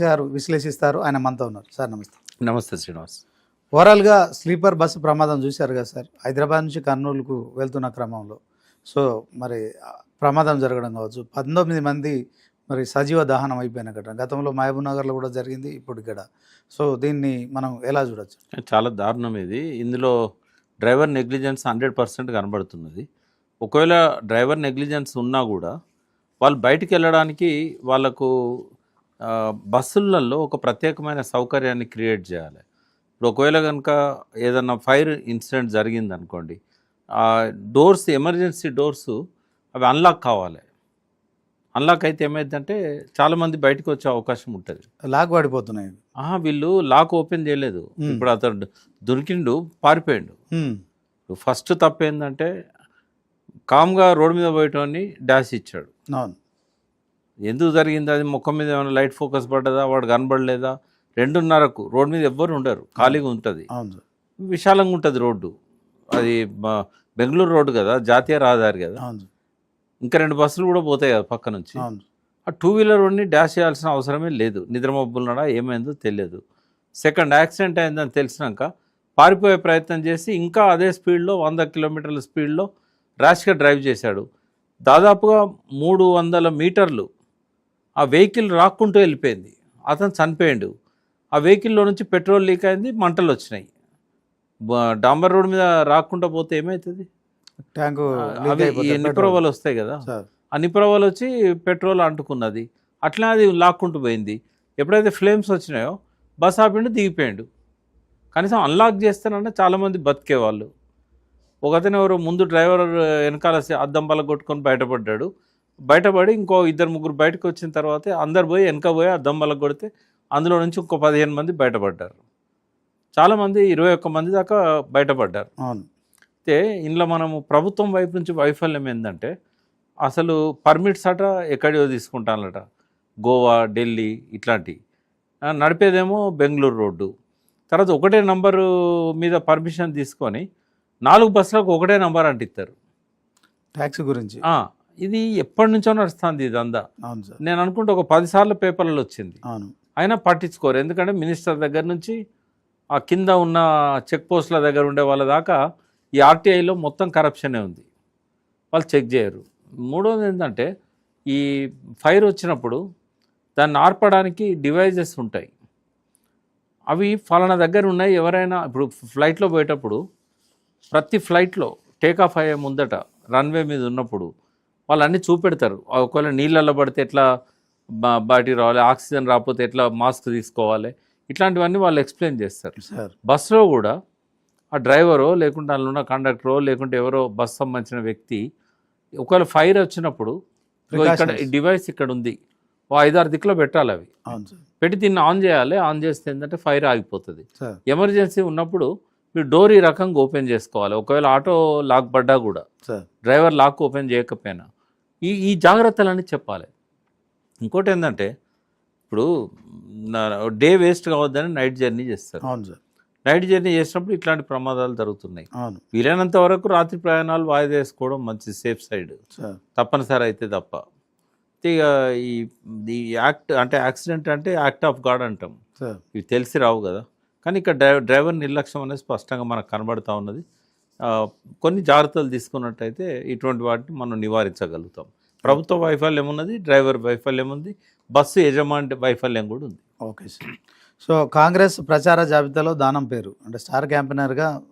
గారు విశ్లేషిస్తారు. ఆయన మనతో ఉన్నారు. సార్ నమస్తే. నమస్తే శ్రీనివాస్. ఓవరాల్గా స్లీపర్ బస్సు ప్రమాదం చూశారు కదా సార్. హైదరాబాద్ నుంచి కర్నూలుకు వెళ్తున్న క్రమంలో. సో మరి ప్రమాదం జరగడం కావచ్చు. పంతొమ్మిది మంది మరి సజీవ దహనం అయిపోయిన ఘటన. గతంలో మహబూబ్ నగర్లో కూడా జరిగింది ఇప్పుడు ఇక్కడ. సో దీన్ని మనం ఎలా చూడొచ్చు? చాలా దారుణం ఇది. ఇందులో డ్రైవర్ నెగ్లిజెన్స్ హండ్రెడ్ పర్సెంట్ కనబడుతున్నది. ఒకవేళ డ్రైవర్ నెగ్లిజెన్స్ ఉన్నా కూడా వాళ్ళు బయటికి వెళ్ళడానికి వాళ్ళకు బస్సులలో ఒక ప్రత్యేకమైన సౌకర్యాన్ని క్రియేట్ చేయాలి. ఇప్పుడు ఒకవేళ కనుక ఏదన్నా ఫైర్ ఇన్సిడెంట్ జరిగింది అనుకోండి ఆ డోర్స్ ఎమర్జెన్సీ డోర్స్ అవి అన్లాక్ కావాలి. అన్లాక్ అయితే ఏమైందంటే చాలామంది బయటకు వచ్చే అవకాశం ఉంటుంది. లాగ్ పడిపోతున్నాయి ఆహా వీళ్ళు లాక్ ఓపెన్ చేయలేదు. ఇప్పుడు అతడు దొరికిండు పారిపోయిండు. ఫస్ట్ తప్పు ఏంటంటే కామ్గా రోడ్డు మీద పోయేటోని డాష్ ఇచ్చాడు. అవును. ఎందుకు జరిగింది? అది ముఖం మీద ఏమైనా లైట్ ఫోకస్ పడ్డదా? వాడు కనబడలేదా? రెండున్నరకు రోడ్డు మీద ఎవ్వరు ఉండరు. ఖాళీగా ఉంటుంది. విశాలంగా ఉంటుంది రోడ్డు. అది బెంగళూరు రోడ్డు కదా జాతీయ రహదారి కదా. ఇంకా రెండు బస్సులు కూడా పోతాయి కదా పక్క నుంచి. ఆ టూ వీలర్ రోడ్ని డాష్ చేయాల్సిన అవసరమే లేదు. నిద్రమబ్బులున్నాడా ఏమైందో తెలియదు. సెకండ్ యాక్సిడెంట్ అయిందని తెలిసినాక పారిపోయే ప్రయత్నం చేసి ఇంకా అదే స్పీడ్లో వంద కిలోమీటర్ల స్పీడ్లో ర్యాష్గా డ్రైవ్ చేశాడు. దాదాపుగా మూడు వందల మీటర్లు ఆ వెహికల్ రాక్కుంటూ వెళ్ళిపోయింది. అతను చనిపోయాడు. ఆ వెహికల్లో నుంచి పెట్రోల్ లీక్ అయింది మంటలు వచ్చినాయి. డాంబర్ రోడ్ మీద రాకుండా పోతే ఏమవుతుంది ట్యాంకు అవి. నిప్రవలు వస్తాయి కదా? ఆ నిప్రవలు వచ్చి పెట్రోల్ అంటుకున్నది. అట్లా అది లాక్కుంటూ పోయింది. ఎప్పుడైతే ఫ్లేమ్స్ వచ్చినాయో బస్ ఆపిండు దిగిపోయాడు. కనీసం అన్లాక్ చేస్తానన్నా చాలామంది బతికేవాళ్ళు. ఒకతను ఎవరు ముందు డ్రైవర్ వెనకాల అద్దం బల కొట్టుకొని బయటపడ్డాడు. బయటపడి ఇంకో ఇద్దరు ముగ్గురు బయటకు వచ్చిన తర్వాత అందరు పోయి వెనక పోయి అద్దం బల కొడితే అందులో నుంచి ఇంకో పదిహేను మంది బయటపడ్డారు. చాలామంది ఇరవై ఒక్క మంది దాకా బయటపడ్డారు. అవును. అయితే ఇందులో మనము ప్రభుత్వం వైపు నుంచి వైఫల్యం ఏంటంటే అసలు పర్మిట్స్ అట ఎక్కడియో తీసుకుంటానట గోవా ఢిల్లీ ఇట్లాంటి. ఆ, నడిపేదేమో బెంగళూరు రోడ్డు. తర్వాత ఒకటే నంబరు మీద పర్మిషన్ తీసుకొని నాలుగు బస్సులకు ఒకటే నంబర్ అంటిస్తారు ట్యాక్సీ గురించి. ఆ, ఇది ఎప్పటి నుంచో నడుస్తుంది ఇదంతా అవును సార్. నేను అనుకుంటే ఒక పదిసార్లు పేపర్లలో వచ్చింది. అవును. అయినా పట్టించుకోరు. ఎందుకంటే మినిస్టర్ దగ్గర నుంచి ఆ కింద ఉన్న చెక్ పోస్టుల దగ్గర ఉండే వాళ్ళ దాకా ఈ ఆర్టీఐలో మొత్తం కరప్షనే ఉంది. వాళ్ళు చెక్ చేయరు. మూడోది ఏంటంటే ఈ ఫైర్ వచ్చినప్పుడు దాన్ని ఆర్పడానికి డివైజెస్ ఉంటాయి. అవి ఫలానా దగ్గర ఉన్నాయి. ఎవరైనా ఇప్పుడు ఫ్లైట్లో పోయేటప్పుడు ప్రతి ఫ్లైట్లో టేక్ ఆఫ్ అయ్యే ముందట రన్వే మీద ఉన్నప్పుడు వాళ్ళు అన్నీ చూపెడతారు ఒకవేళ నీళ్ళల్లో పడితే ఎట్లా బ- బయటికి రావాలి ఆక్సిజన్ రాకపోతే ఎట్లా మాస్క్ తీసుకోవాలి ఇట్లాంటివన్నీ వాళ్ళు ఎక్స్ప్లెయిన్ చేస్తారు. సార్. బస్సులో కూడా ఆ డ్రైవరో లేకుంటే అందులో ఉన్న కండక్టరో లేకుంటే ఎవరో బస్ సంబంధించిన వ్యక్తి ఒకవేళ ఫైర్ వచ్చినప్పుడు ఇక్కడ. డివైస్ ఇక్కడ ఉంది ఓ ఐదారు దిక్కులో పెట్టాలి అవి. పెట్టి దీన్ని ఆన్ చేయాలి ఆన్ చేస్తే ఏంటంటే ఫైర్ ఆగిపోతుంది. ఎమర్జెన్సీ ఉన్నప్పుడు మీరు డోర్ ఈ రకంగా ఓపెన్ చేసుకోవాలి. ఒకవేళ ఆటో లాక్ పడ్డా కూడా డ్రైవర్ లాక్ ఓపెన్ చేయకపోయినా ఈ ఈ జాగ్రత్తలన్నీ చెప్పాలి. ఇంకోటి ఏంటంటే ఇప్పుడు డే వేస్ట్ కావద్దని నైట్ జర్నీ చేస్తారు. అవును సార్. నైట్ జర్నీ చేసినప్పుడు ఇట్లాంటి ప్రమాదాలు జరుగుతున్నాయి. అవును. వీలైనంత వరకు రాత్రి ప్రయాణాలు వాయిదా వేసుకోవడం మంచి సేఫ్ సైడ్. సార్. తప్పనిసరి అయితే తప్ప. ఇక ఈ ఈ యాక్ట్ అంటే యాక్సిడెంట్ అంటే యాక్ట్ ఆఫ్ గాడ్ అంటాం. సార్. ఇవి తెలిసి రావు కదా. కానీ ఇక్కడ డ్రైవర్ డ్రైవర్ నిర్లక్ష్యం అనేది స్పష్టంగా మనకు కనబడుతూ ఉన్నది. కొన్ని జాగ్రత్తలు తీసుకున్నట్టయితే ఇటువంటి వాటిని మనం నివారించగలుగుతాం. ప్రభుత్వ వైఫల్యం ఉన్నది డ్రైవర్ వైఫల్యం ఉంది. బస్సు యజమాని వైఫల్యం కూడా ఉంది. Okay sir. సో కాంగ్రెస్ ప్రచార జాబితాలో దానం పేరు. అంటే స్టార్ క్యాంపెయినర్గా